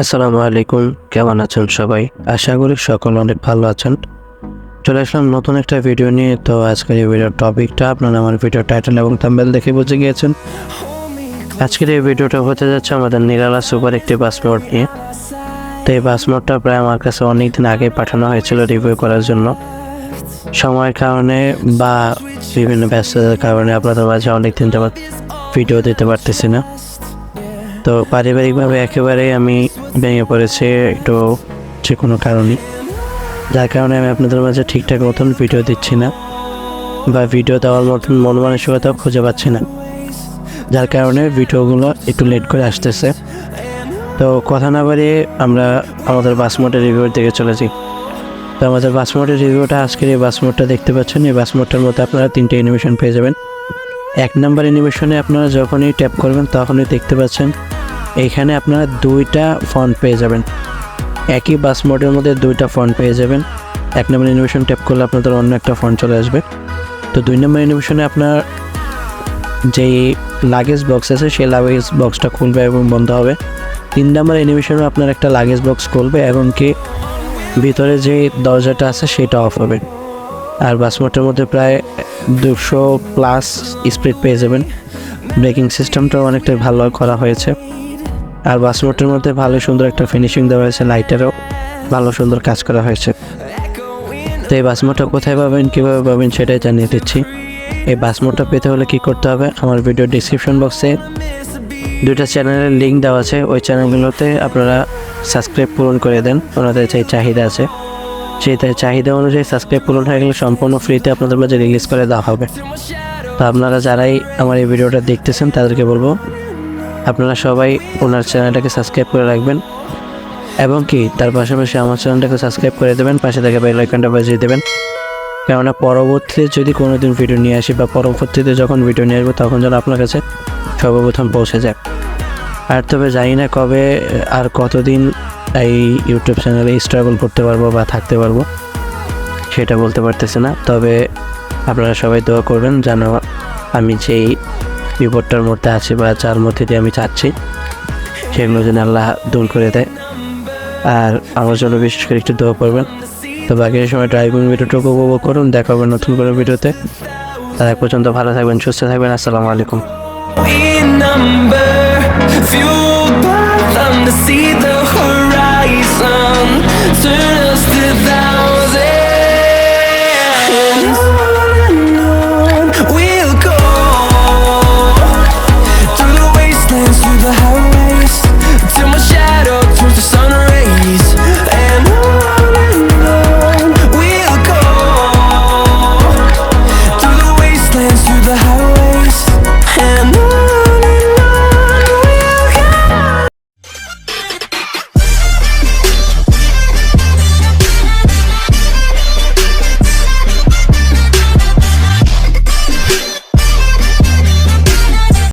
আসসালামু আলাইকুম, কেমন আছেন সবাই? আশা করি সকল অনেক ভালো আছেন। চলে আসলাম নতুন একটা ভিডিও নিয়ে। তো আজকের এই ভিডিওর টপিকটা আপনারা আমার ভিডিও টাইটেল এবং থাম্বেল দেখে বুঝে গিয়েছেন। আজকের এই ভিডিওটা হতে যাচ্ছে আমাদের নিরালা সুপার একটি পাসপোর্ট নিয়ে। তো এই পাসপোর্টটা প্রায় আমার কাছে অনেক দিন আগে পাঠানো হয়েছিল রিভিউ করার জন্য। সময়ের কারণে বা বিভিন্ন ব্যস্ততার কারণে আপনাদের মাঝে অনেক দিন ভিডিও দিতে পারতেছি না। তো পারিবারিকভাবে একেবারেই আমি ভেঙে পড়েছি একটু যে কোনো কারণে যার কারণে আমি আপনাদের মাঝে ঠিকঠাক মতন ভিডিও দিচ্ছি না বা ভিডিও দেওয়ার মতন মন মানসিকতাও খুঁজে পাচ্ছি না। যার কারণে ভিডিওগুলো একটু লেট করে আসতেছে। তো কথা না বাড়িয়ে আমরা আমাদের বাসমোটের রিভিউর দিকে চলেছি। তো আমাদের বাসমোটের রিভিউটা আজকের এই বাসমোটটা দেখতে পাচ্ছেন। এই বাসমোটটার মধ্যে আপনারা তিনটে অ্যানিমেশন পেয়ে যাবেন। এক নাম্বার অ্যানিমেশনে আপনারা যখনই ট্যাপ করবেন তখনই দেখতে পাচ্ছেন এইখানে আপনারা দুইটা ফন্ট পেয়ে যাবেন। একই বাস মোডের মধ্যে দুইটা ফন্ট পেয়ে যাবেন। এক নম্বর অ্যানিমেশন ট্যাপ করলে আপনাদের অন্য একটা ফন্ট চলে আসবে। তো দুই নম্বর অ্যানিমেশনে আপনার যেই লাগেজ বক্স আছে, সেই লাগেজ বক্সটা খুলবে এবং বন্ধ হবে। তিন নম্বর অ্যানিমেশনে আপনার একটা লাগেজ বক্স খুলবে এবং কি ভিতরে যে দরজাটা আছে, সেটা অফ হবে। আর বাস মোটের মধ্যে প্রায় দুশো প্লাস স্পিড পেয়ে যাবেন। ব্রেকিং সিস্টেমটাও অনেকটাই ভালো করা হয়েছে। আর বাসমোটের মধ্যে ভালো সুন্দর একটা ফিনিশিং দেওয়া হয়েছে লাইটেরও ভালো সুন্দর কাজ করা হয়েছে। তো এই বাসমোটটা কোথায় পাবেন, কীভাবে পাবেন সেটাই জানিয়ে দিচ্ছি। এই বাসমোটটা পেতে হলে কি করতে হবে, আমার ভিডিও ডিসক্রিপশন বক্সে দুইটা চ্যানেলের লিঙ্ক দেওয়া আছে, ওই চ্যানেলগুলোতে আপনারা সাবস্ক্রাইব পূরণ করে দেন, ওনাদের যে চাহিদা আছে। সেই চাহিদা অনুযায়ী সাবস্ক্রাইব পূরণ হয়ে গেলে সম্পূর্ণ ফ্রিতে আপনাদের মাঝে রিলিজ করে দেওয়া হবে। তো আপনারা যারাই আমার এই ভিডিওটা দেখতেছেন, তাদেরকে বলব আপনারা সবাই ওনার চ্যানেলটাকে সাবস্ক্রাইব করে রাখবেন এবং কি, তার পাশাপাশি আমার চ্যানেলটাকে সাবস্ক্রাইব করে দেবেন, পাশে থেকে বেল বাজিয়ে দেবেন। কেননা পরবর্তীতে যদি কোনো দিন ভিডিও নিয়ে আসি বা পরবর্তীতে যখন ভিডিও নিয়ে আসব, তখন যেন আপনার কাছে সর্বপ্রথম পৌঁছে যায়। আর তবে জানি না কবে, আর কতদিন এই ইউটিউব চ্যানেলে স্ট্রাগল করতে পারব বা থাকতে পারব, সেটা বলতে পারতেছি না। তবে আপনারা সবাই দোয়া করবেন যেন আমি যেই বিপদটার মধ্যে আছে বা যার মধ্যে দিয়ে আমি চাচ্ছি সেগুলো যেন আল্লাহ দূর করে দেয়। আর আমার জন্য বিশেষ করে একটু দোয়া করবেন। তো বাকি সময় ড্রাইভিং ভিডিওটুকু উপভোগ করুন, দেখা হবে নতুন করে ভিডিওতে। তার এক পর্যন্ত ভালো থাকবেন, সুস্থ থাকবেন, আসসালামু আলাইকুম।